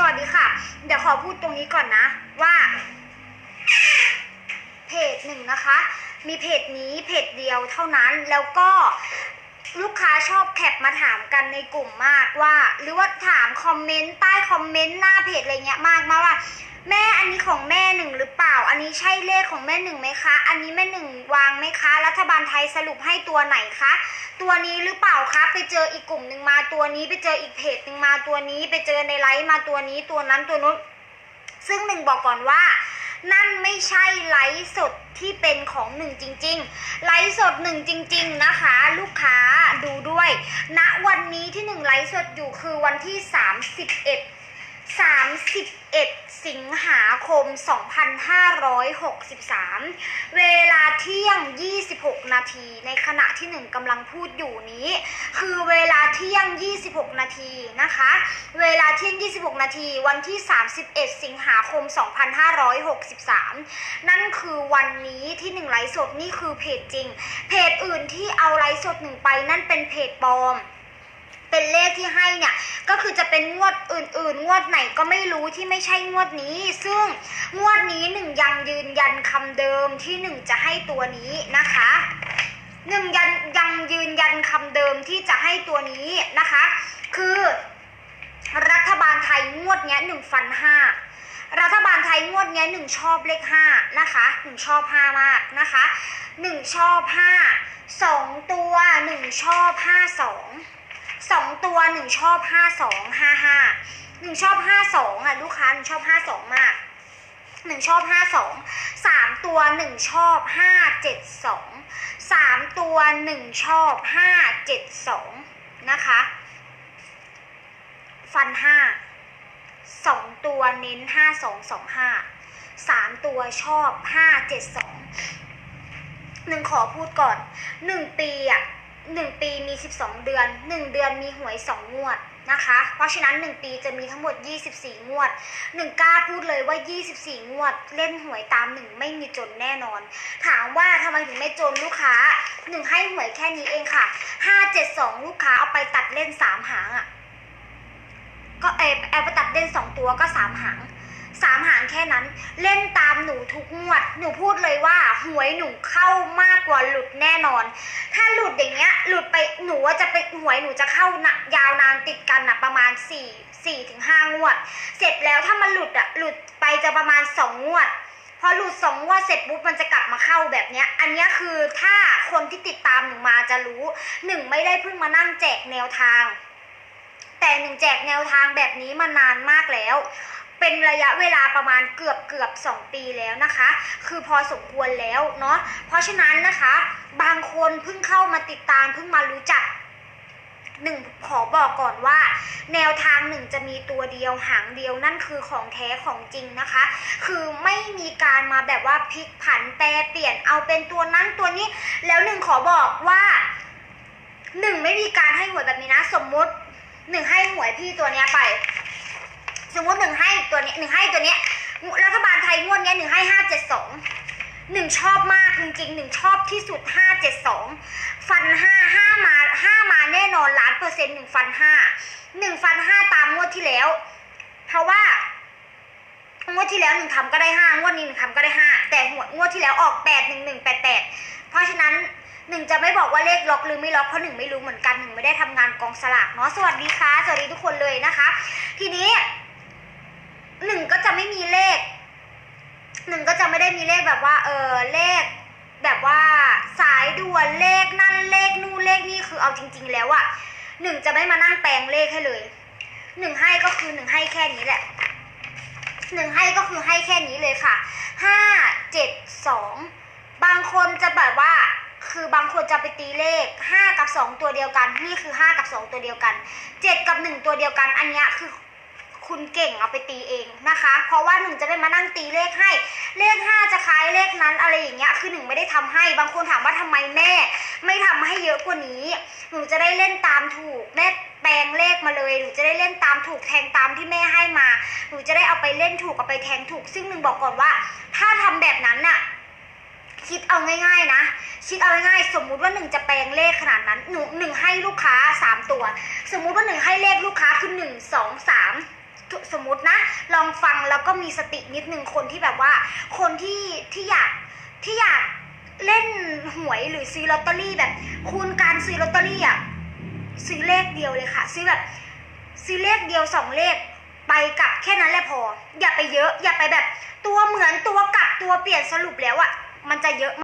สวัสดีค่ะ เดี๋ยวขอพูดตรงนี้ก่อนนะ ว่า เพจหนึ่งนะคะ มีเพจนี้เพจเดียวเท่านั้นแล้วก็ ลูกค้าชอบแคปมาถามกันในกลุ่มมากว่า หรือว่าถามคอมเมนต์ใต้คอมเมนต์หน้าเพจอะไรเงี้ยมากมาว่า แม่อันนี้ของแม่หนึ่งหรือเปล่า อันนี้ใช่เลขของแม่หนึ่งไหมคะ อันนี้แม่หนึ่งวางไหมคะ รัฐบาลไทยสรุปให้ตัวไหนคะ ตัวนี้หรือเปล่าคะไปเจออีกกลุ่มหนึ่งมาตัวนี้ไปเจออีกเพจหนึ่งมาตัวนี้ ไปเจอในไลฟ์มาตัวนี้ตัวนั้นตัวนู้นซึ่งหนึ่งบอกก่อนว่า นั่นไม่ใช่ไลฟ์สดที่เป็นของหนึ่งจริง ๆ ไลฟ์สดหนึ่งจริง ๆ นะคะ ลูกค้าดูด้วยณวันนี้ที่หนึ่งไลฟ์สดอยู่คือวันที่ 31 31 สิงหาคม 2563 เวลาเที่ยง 26 นาทีในขณะที่หนึ่งกำลังพูดอยู่นี้ คือเวลาเที่ยง 26 นาทีนะคะ เวลาเที่ยง 26 นาทีวันที่ 31 สิงหาคม 2563 นั่นคือวันนี้ที่หนึ่งไลฟ์สดนี่คือเพจจริง เพจอื่นที่เอาไลฟ์สดหนึ่งไปนั่นเป็นเพจปลอม เป็นเลขที่ให้เนี่ยก็คือจะเป็นงวดอื่นๆ งวดไหนก็ไม่รู้ที่ไม่ใช่งวดนี้ ซึ่งงวดนี้หนึ่งยังยืนยันคำเดิมที่หนึ่งจะให้ตัวนี้นะคะหนึ่งยันยังยืนยันคำเดิมที่จะให้ตัวนี้นะคะ คือรัฐบาลไทยงวดเนี้ยหนึ่งฟันห้ารัฐบาลไทยงวดเนี้ยหนึ่งชอบเลขห้านะคะหนึ่งชอบห้ามากนะคะหนึ่งชอบห้าสองตัวหนึ่งชอบห้าสอง สองตัวหนึ่งชอบห้าสองห้าห้าหนึ่งชอบห้าสองอะลูกค้าหนึ่งชอบห้าสองมากหนึ่งชอบห้าสองสามตัวหนึ่งชอบห้าเจ็ดสองสามตัวหนึ่งชอบห้าเจ็ดสองนะคะ ฟันห้าสองตัวเน้นห้าสองสองห้าสามตัวชอบห้าเจ็ดสองหนึ่งขอพูดก่อนหนึ่งปีอะ หนึ่งปีมี 12 เดือน 1 เดือนมีหวย 2 งวดนะคะ เพราะฉะนั้น 1 ปีจะมีทั้งหมด 24 งวด1กล้าพูดเลยว่า 24 งวด เล่นหวยตาม1ไม่มีจนแน่นอน ถามว่าทำไมถึงไม่จนลูกค้า1ให้หวยแค่นี้เองค่ะ 572 ลูกค้าเอาไปตัดเล่น 3 หางอะ่ะ ก็เออเอาไปตัดเล่น 2 ตัวก็ 3 หาง สามหางแค่นั้น เล่นตามหนูทุกงวด หนูพูดเลยว่าหวยหนูเข้ามากกว่าหลุดแน่นอน ถ้าหลุดอย่างเงี้ย หลุดไปหนูว่าจะไปหวยหนูจะเข้านะยาวนานติดกันนะประมาณ4 4ถึง5งวด เสร็จแล้วถ้ามันหลุดอะหลุดไปจะประมาณ2งวดพอหลุดสองงวดเสร็จปุ๊บมันจะกลับมาเข้าแบบเนี้ย อันเนี้ยคือถ้าคนที่ติดตามหนูมาจะรู้หนึ่งไม่ได้เพิ่งมานั่งแจกแนวทาง แต่หนึ่งแจกแนวทางแบบนี้มานานมากแล้ว เป็นระยะเวลาประมาณเกือบเกือบสองปีแล้วนะคะ คือพอสมควรแล้วเนาะเพราะฉะนั้นนะคะ บางคนเพิ่งเข้ามาติดตามเพิ่งมารู้จักหนึ่งขอบอกก่อนว่า แนวทางหนึ่งจะมีตัวเดียวหางเดียวนั่นคือของแท้ของจริงนะคะ คือไม่มีการมาแบบว่าพลิกผันแปรเปลี่ยนเอาเป็นตัวนั้นตัวนี้ แล้วหนึ่งขอบอกว่าหนึ่งไม่มีการให้หวยแบบนี้นะ สมมติหนึ่งให้หวยพี่ตัวเนี้ยไป สมมติหนึ่งให้ตัวนี้หนึ่งให้ตัวเนี้ยรัฐบาลไทยงวดเนี้ยหนึ่งให้ห้าเจ็ดสองหนึ่งชอบมากจริงๆหนึ่งชอบที่สุดห้าเจ็ดสองฟันห้าห้ามาห้ามาแน่นอนล้านเปอร์เซ็นต์หนึ่งฟันห้าหนึ่งฟันห้าตามงวดที่แล้ว เพราะว่างวดที่แล้วหนึ่งทำก็ได้ห้างวดนี้หนึ่งทำก็ได้ห้าแต่หัวงวดที่แล้วออกแปดหนึ่งหนึ่งแปดแปดเพราะฉะนั้นหนึ่งจะไม่บอกว่าเลขล็อกหรือไม่ล็อกเพราะหนึ่งไม่รู้เหมือนกันหนึ่งไม่ได้ทำงานกองสลากเนาะสวัสดีค่ะสวัสดีทุกคนเลยนะคะ ทีนี้ ไม่มีเลข หนึ่งก็จะไม่ได้มีเลขแบบว่า เออเลข แบบว่าสายด่วนเลขนั่นเลขนู่นเลขนี่คือเอาจริง ๆ แล้วอะหนึ่งจะไม่มานั่งแปลงเลขให้เลยหนึ่งให้ก็คือหนึ่งให้แค่นี้แหละหนึ่งให้ก็คือให้แค่นี้เลยค่ะห้าเจ็ดสองบางคนจะแบบว่า คือบางคนจะไปตีเลขห้ากับสองตัวเดียวกัน นี่คือห้ากับสองตัวเดียวกันเจ็ดกับหนึ่งตัวเดียวกัน อันนี้คือ คุณเก่งเอาไปตีเองนะคะ เพราะว่าหนึ่งจะไม่มานั่งตีเลขให้ เลขห้าจะคล้ายเลขนั้นอะไรอย่างเงี้ยคือหนึ่งไม่ได้ทำให้บางคนถามว่าทำไมแม่ ไม่ทำให้เยอะกว่านี้ หนูจะได้เล่นตามถูกแม่แปลงเลขมาเลยหนูจะได้เล่นตามถูกแทงตามที่แม่ให้มาหนูจะได้เอาไปเล่นถูกเอาไปแทงถูก ซึ่งหนึ่งบอกก่อนว่า ถ้าทำแบบนั้นน่ะคิดเอาง่าย ๆ นะ คิดเอาง่ายๆ สมมุติว่าหนึ่งจะแปลงเลขขนาดนั้นหนูหนึ่งให้ลูกค้าสามตัว สมมุติว่าหนึ่งให้เลขลูกค้าคือหนึ่งสองสาม สมมตินะ ลองฟังแล้วก็มีสตินิดนึงคนที่แบบว่า คนที่ที่อยากที่อยากเล่นหวยหรือซื้อลอตเตอรี่แบบคุณการซื้อลอตเตอรี่อะซื้อเลขเดียวเลยค่ะ ซื้อแบบซื้อเลขเดียวสองเลขไปกลับแค่นั้นแหละพอ อย่าไปเยอะ อย่าไปแบบ ตัวเหมือนตัวกลับตัวเปลี่ยนสรุปแล้วอะมันจะเยอะ